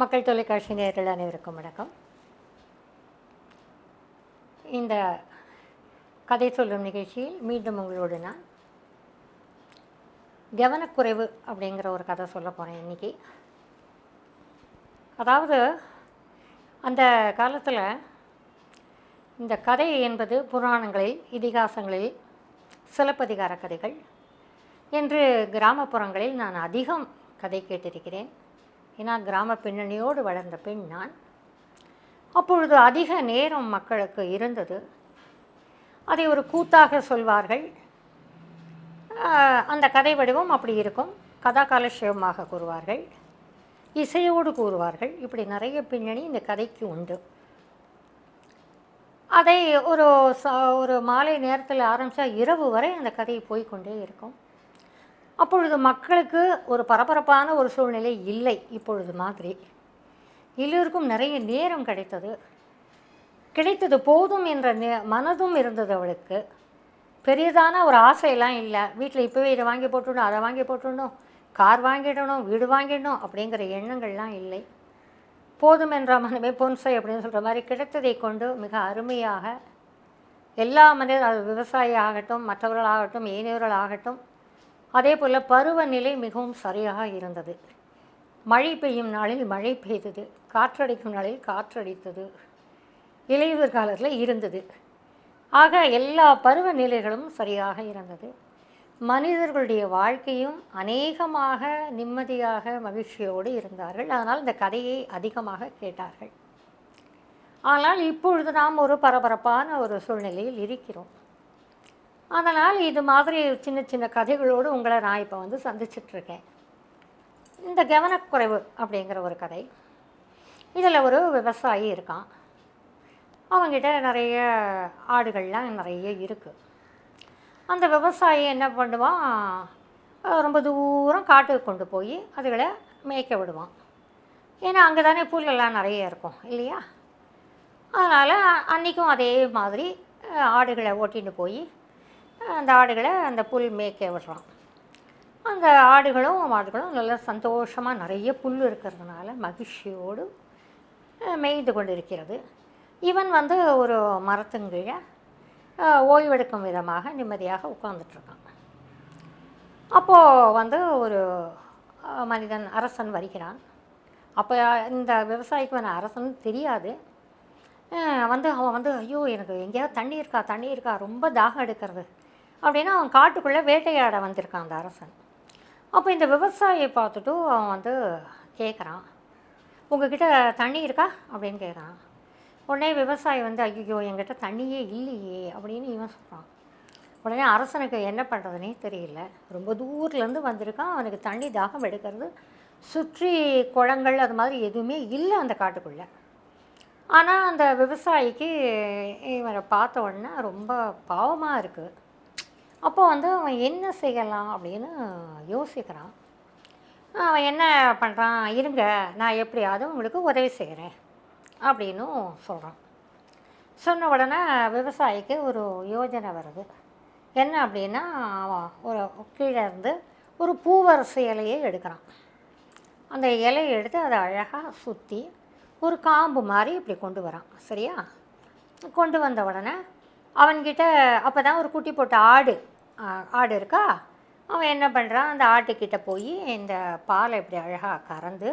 மக்கள் தொலைக்காட்சி நேரில் அனைவருக்கும் வணக்கம். இந்த கதை சொல்லும் நிகழ்ச்சியில் மீண்டும் உங்களோடு நான் கவனக்குறைவு அப்படிங்கிற ஒரு கதை சொல்ல போகிறேன் இன்றைக்கி அதாவது அந்த காலத்தில் இந்த கதை என்பது புராணங்களில் இதிகாசங்களில் சிலப்பதிகார கதைகள் என்று கிராமப்புறங்களில் நான் அதிகம் கதை கேட்டிருக்கிறேன். ஏன்னா கிராம பின்னணியோடு வளர்ந்த பெண் நான். அப்பொழுது அதிக நேரம் மக்களுக்கு இருந்தது. அதை ஒரு கூத்தாக சொல்வார்கள். அந்த கதை வடிவம் அப்படி இருக்கும். கதா காலட்சேபமாக கூறுவார்கள். இசையோடு கூறுவார்கள். இப்படி நிறைய பின்னணி இந்த கதைக்கு உண்டு. அதை ஒரு ச ஒரு மாலை நேரத்தில் ஆரம்பித்தா இரவு வரை அந்த கதை போய்க்கொண்டே இருக்கும். அப்பொழுது மக்களுக்கு ஒரு பரபரப்பான ஒரு சூழ்நிலை இல்லை இப்பொழுது மாதிரி. எல்லோருக்கும் நிறைய நேரம் கிடைத்தது. கிடைத்தது போதும் என்ற நே மனதும் இருந்தது அவளுக்கு. பெரியதான ஒரு ஆசையெல்லாம் இல்லை. வீட்டில் இப்போவே இதை வாங்கி போட்டுடணும் அதை வாங்கி போட்டுடணும் கார் வாங்கிடணும் வீடு வாங்கிடணும் அப்படிங்கிற எண்ணங்கள்லாம் இல்லை. போதும் என்ற மனமே பொன்சை அப்படின்னு சொல்கிற மாதிரி கிடைத்ததை கொண்டு மிக அருமையாக எல்லா மனித அது விவசாயி ஆகட்டும் மற்றவர்களாகட்டும் ஏனையவர்கள் ஆகட்டும் அதே போல் பருவநிலை மிகவும் சரியாக இருந்தது. மழை பெய்யும் நாளில் மழை பெய்தது. காற்றடிக்கும் நாளில் காற்றடித்தது. இலையுதிர் காலத்தில் இருந்தது. ஆக எல்லா பருவநிலைகளும் சரியாக இருந்தது. மனிதர்களுடைய வாழ்க்கையும் அநேகமாக நிம்மதியாக மகிழ்ச்சியோடு இருந்தார்கள். அதனால் இந்த கதையை அதிகமாக கேட்டார்கள். ஆனால் இப்பொழுது நாம் ஒரு பரபரப்பான ஒரு சூழ்நிலையில் இருக்கிறோம். அதனால் இது மாதிரி சின்ன சின்ன கதைகளோடு உங்களை நான் இப்போ வந்து சந்திச்சிட்ருக்கேன். இந்த கவனக்குறைவு அப்படிங்கிற ஒரு கதை. இதில் ஒரு விவசாயி இருக்கான். அவங்கிட்ட நிறைய ஆடுகள்லாம் நிறைய இருக்குது அந்த விவசாயி என்ன பண்ணுவான்? ரொம்ப தூரம் காட்டுக்கு கொண்டு போய் அதுகளை மேய்க்க விடுவான். ஏன்னா அங்கே தானே புல்லெல்லாம் நிறைய இருக்கும் இல்லையா? அதனால் அன்றைக்கும் அதே மாதிரி ஆடுகளை ஓட்டின்னு போய் அந்த ஆடுகளை அந்த புல் மேய்க்க விடுறான். அந்த ஆடுகளும் மாடுகளும் நல்லா சந்தோஷமாக நிறைய புல் இருக்கிறதுனால மகிழ்ச்சியோடு அஹ், மேய்ந்து கொண்டிருக்கிறது. இவன் வந்து ஒரு மரத்துங்கீழே ஓய்வெடுக்கும் விதமாக நிம்மதியாக உட்காந்துட்ருக்கான் அப்போது வந்து ஒரு மனிதன் அரசன் வருகிறான். அப்போ இந்த விவசாயிக்கு நான் அரசன் தெரியாது. வந்து அவன் வந்து ஐயோ எனக்கு எங்கேயாவது தண்ணி இருக்கா தண்ணி இருக்கா ரொம்ப தாகம் எடுக்கிறது. அப்படின்னா அவன் காட்டுக்குள்ளே வேட்டையாட வந்திருக்கான் அந்த அரசன். அப்போ இந்த விவசாயியை பார்த்துட்டு அவன் வந்து கேட்குறான் உங்ககிட்ட தண்ணி இருக்கா? அப்படின்னு கேட்குறான். உடனே விவசாயி வந்து ஐயோ என்கிட்ட தண்ணியே இல்லையே அப்படின்னு இவன் சொல்கிறான். உடனே அரசனுக்கு என்ன பண்ணுறதுனே தெரியல. ரொம்ப தூரத்துலேருந்து வந்திருக்கான். அவனுக்கு தண்ணி தாகம் எடுக்கிறது சுற்றி குளங்கள் அது மாதிரி எதுவுமே இல்லை அந்த காட்டுக்குள்ளே. ஆனால் அந்த விவசாயிக்கு இவரை பார்த்த உடனே ரொம்ப பாவமாக இருக்குது. அப்போ வந்து அவன் என்ன செய்யலாம் அப்படின்னு யோசிக்கிறான். அவன் என்ன பண்ணுறான் இருங்க நான் எப்படியாவது உங்களுக்கு உதவி செய்கிறேன் அப்படின்னும் சொல்கிறான் சொன்ன உடனே விவசாயிக்கு ஒரு யோஜனை வருது. என்ன அப்படின்னா அவன் ஒரு கீழே இருந்து ஒரு பூவரசு இலையை எடுக்கிறான். அந்த இலையை எடுத்து அதை அழகாக சுற்றி ஒரு காம்பு மாதிரி இப்படி கொண்டு வரான். சரியா? கொண்டு வந்த உடனே அவன்கிட்ட அப்போ தான் ஒரு குட்டி போட்ட ஆடு ஆடு இருக்கா? அவன் என்ன பண்ணுறான் அந்த ஆட்டுக்கிட்ட போய் இந்த பாலை இப்படி அழகாக கறந்து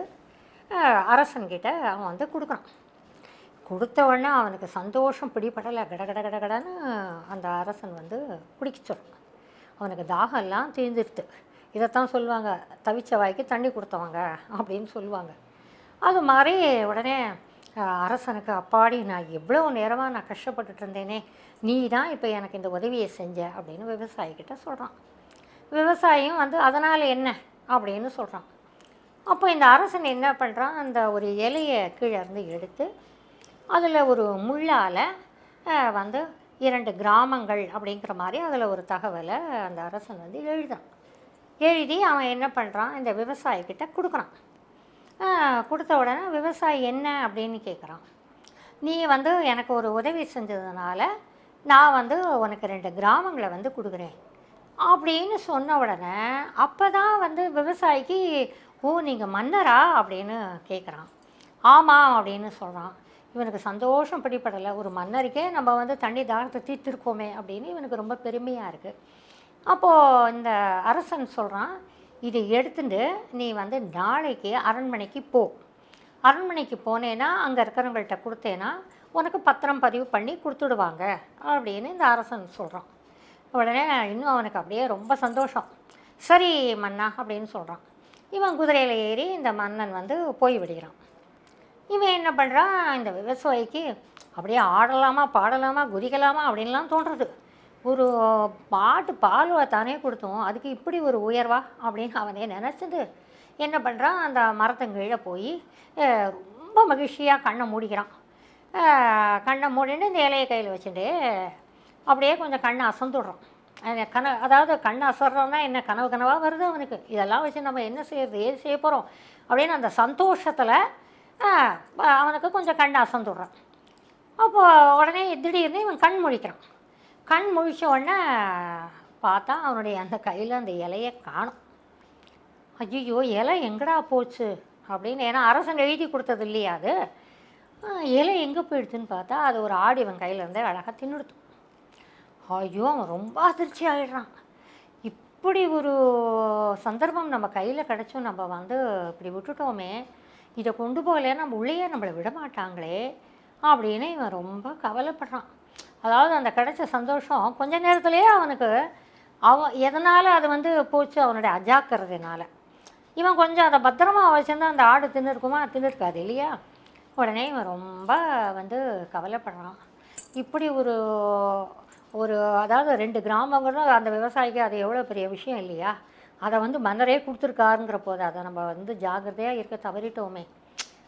அரசன்கிட்ட அவன் வந்து கொடுக்குறான். கொடுத்த உடனே அவனுக்கு சந்தோஷம் பிடிபடலை. கட கட கட கடன்னு அந்த அரசன் வந்து குடிக்கச்சிடும் அவனுக்கு தாகம் எல்லாம் தீர்ந்துடுது இதைத்தான் சொல்லுவாங்க தவிச்ச வாய்க்கு தண்ணி கொடுத்தவங்க அப்படின்னு சொல்லுவாங்க. அது மாதிரி உடனே அரசனுக்கு அப்பாடி நான் எவ்வளோ நேரமாக நான் கஷ்டப்பட்டுட்டு இருந்தேனே நீ தான் இப்போ எனக்கு இந்த உதவியை செஞ்ச அப்படின்னு விவசாயிக்கிட்ட சொல்கிறான் விவசாயியும் வந்து அதனால் என்ன அப்படின்னு சொல்கிறான் அப்போ இந்த அரசன் என்ன பண்ணுறான் அந்த ஒரு இலையை கீழே இருந்து எடுத்து அதில் ஒரு முள்ளால் வந்து இரண்டு கிராமங்கள் அப்படிங்கிற மாதிரி அதில் ஒரு தகவலை அந்த அரசன் வந்து எழுதுறான். எழுதி அவன் என்ன பண்ணுறான் இந்த விவசாயிக்கிட்ட கொடுக்குறான். கொடுத்த உடனே விவசாயி என்ன அப்படின்னு கேட்குறான் நீ வந்து எனக்கு ஒரு உதவி செஞ்சதுனால நான் வந்து உனக்கு ரெண்டு கிராமங்களை வந்து கொடுக்குறேன். அப்படின்னு சொன்ன உடனே அப்போ தான் வந்து விவசாயிக்கு ஓ நீங்கள் மன்னரா? அப்படின்னு கேட்குறான் ஆமாம் அப்படின்னு சொல்கிறான் இவனுக்கு சந்தோஷம் பிடிப்படலை ஒரு மன்னருக்கே நம்ம வந்து தண்ணி தாகத்தை தீர்த்திருக்கோமே அப்படின்னு இவனுக்கு ரொம்ப பெருமையாக இருக்குது அப்போது இந்த அரசன் சொல்கிறான் இதை எடுத்துட்டு நீ வந்து நாளைக்கு அரண்மனைக்கு போ. அரண்மனைக்கு போனேன்னா அங்கே இருக்கிறவங்கள்ட்ட கொடுத்தேன்னா உனக்கு பத்திரம் பதிவு பண்ணி கொடுத்துடுவாங்க அப்படின்னு இந்த அரசன் சொல்கிறான் உடனே இன்னும் அவனுக்கு அப்படியே ரொம்ப சந்தோஷம். சரி மன்னா அப்படின்னு சொல்கிறான் இவன் குதிரையில் ஏறி இந்த மன்னன் வந்து போய் விடுகிறான். இவன் என்ன பண்ணுறான் இந்த விவசாயிக்கு அப்படியே ஆடலாமா பாடலாமா குதிக்கலாமா அப்படின்லாம் தோன்றுறது. ஒரு பாட்டு பால் தானே கொடுத்தோம். அதுக்கு இப்படி ஒரு உயர்வா? அப்படின்னு அவனே நினச்சது. என்ன பண்ணுறான் அந்த மரத்தங்கீழே போய் ரொம்ப மகிழ்ச்சியாக கண்ணை மூடிக்கிறான். கண்ணை மூடின்னு இந்த இலையை கையில் வச்சுட்டு அப்படியே கொஞ்சம் கண்ணை அசந்துடுறான். கன அதாவது கண் அசர்றோன்னா என்ன? கனவு கனவாக வருது அவனுக்கு. இதெல்லாம் வச்சு நம்ம என்ன செய்யறது? ஏது செய்ய போகிறோம் அப்படின்னு அந்த சந்தோஷத்தில் அவனுக்கு கொஞ்சம் கண் அசந்துடுறான். அப்போது உடனே திடீர்னு இவன் கண் முழிக்கிறான். கண் முழிச்ச உடனே பார்த்தா அவனுடைய அந்த கையில் அந்த இலையை காணும். ஐயோ இலை எங்கடா போச்சு? அப்படின்னு ஏன்னா அரசன் எழுதி கொடுத்தது இல்லையா அது? இலை எங்கே போயிடுச்சுன்னு பார்த்தா அது ஒரு ஆடு இவன் கையிலேருந்து அழகாக தின்னுடுத்து. ஐயோ அவன் ரொம்ப அதிர்ச்சி ஆகிடுறான் இப்படி ஒரு சந்தர்ப்பம் நம்ம கையில் கிடச்சும் நம்ம வந்து இப்படி விட்டுட்டோமே இதை கொண்டு போகலைன்னா நம்ம உள்ளேயே நம்மளை விட மாட்டாங்களே அப்படின்னு இவன் ரொம்ப கவலைப்படுறான். அதாவது அந்த கிடைச்ச சந்தோஷம் கொஞ்ச நேரத்துலேயே அவனுக்கு அவன் எதனால் அது வந்து போச்சு? அவனுடைய அஜாக்கிறதுனால இவன் கொஞ்சம் அதை பத்திரமா வச்சிருந்தா அந்த ஆடு தின்னுருக்குமா? தின்னுருக்காது இல்லையா? உடனே இவன் ரொம்ப வந்து கவலைப்படுறான். இப்படி ஒரு ஒரு அதாவது ரெண்டு கிராமங்களும் அந்த விவசாயிக்கு அது எவ்வளோ பெரிய விஷயம் இல்லையா? அதை வந்து மன்னரே கொடுத்துருக்காருங்கிற போது அதை நம்ம வந்து ஜாக்கிரதையாக இருக்க தவறிட்டோமே.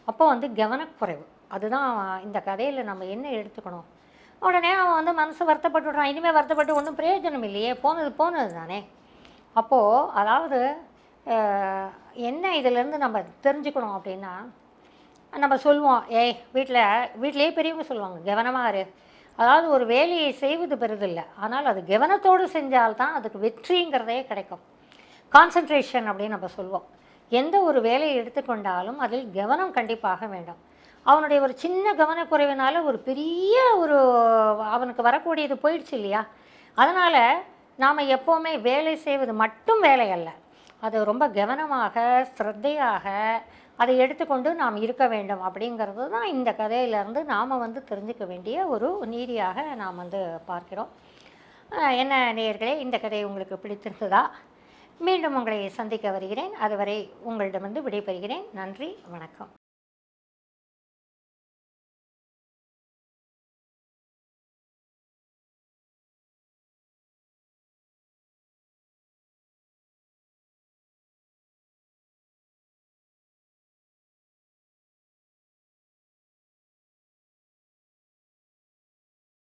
அப்போ வந்து கவனக்குறைவு. அதுதான் இந்த கதையில் நம்ம என்ன எடுத்துக்கணும்? உடனே அவன் வந்து மனசு வருத்தப்பட்டு விட்றான் இனிமேல் வருத்தப்பட்டு ஒன்றும் பிரயோஜனம் இல்லையே. போனது போனது தானே. அப்போது அதாவது என்ன இதிலேருந்து நம்ம தெரிஞ்சுக்கணும் அப்படின்னா நம்ம சொல்லுவோம் ஏய் வீட்டில் வீட்டிலேயே பெரியவங்க சொல்லுவாங்க கவனமாக இரு. அதாவது ஒரு வேலையை செய்வது பெரிதில்லை. ஆனால் அது கவனத்தோடு செஞ்சால்தான் அதுக்கு வெற்றிங்கிறதே கிடைக்கும். கான்சன்ட்ரேஷன் அப்படின்னு நம்ம சொல்லுவோம் எந்த ஒரு வேலையை எடுத்துக்கொண்டாலும் அதில் கவனம் கண்டிப்பாக வேண்டும். அவனுடைய ஒரு சின்ன கவனக்குறைவினால ஒரு பெரிய ஒரு அவனுக்கு வரக்கூடியது போயிடுச்சு இல்லையா? அதனால் நாம் எப்போவுமே வேலை செய்வது மட்டும் வேலை அல்ல. அது ரொம்ப கவனமாக ஸ்ரத்தையாக அதை எடுத்துக்கொண்டு நாம் இருக்க வேண்டும் அப்படிங்கிறது தான் இந்த கதையிலேருந்து நாம் வந்து தெரிஞ்சுக்க வேண்டிய ஒரு நீதியாக நாம் வந்து பார்க்கிறோம். என்ன நேயர்களே இந்த கதை உங்களுக்கு பிடித்திருந்ததா? மீண்டும் உங்களை சந்திக்க வருகிறேன். அதுவரை உங்களிடமிருந்து விடைபெறுகிறேன். நன்றி வணக்கம்.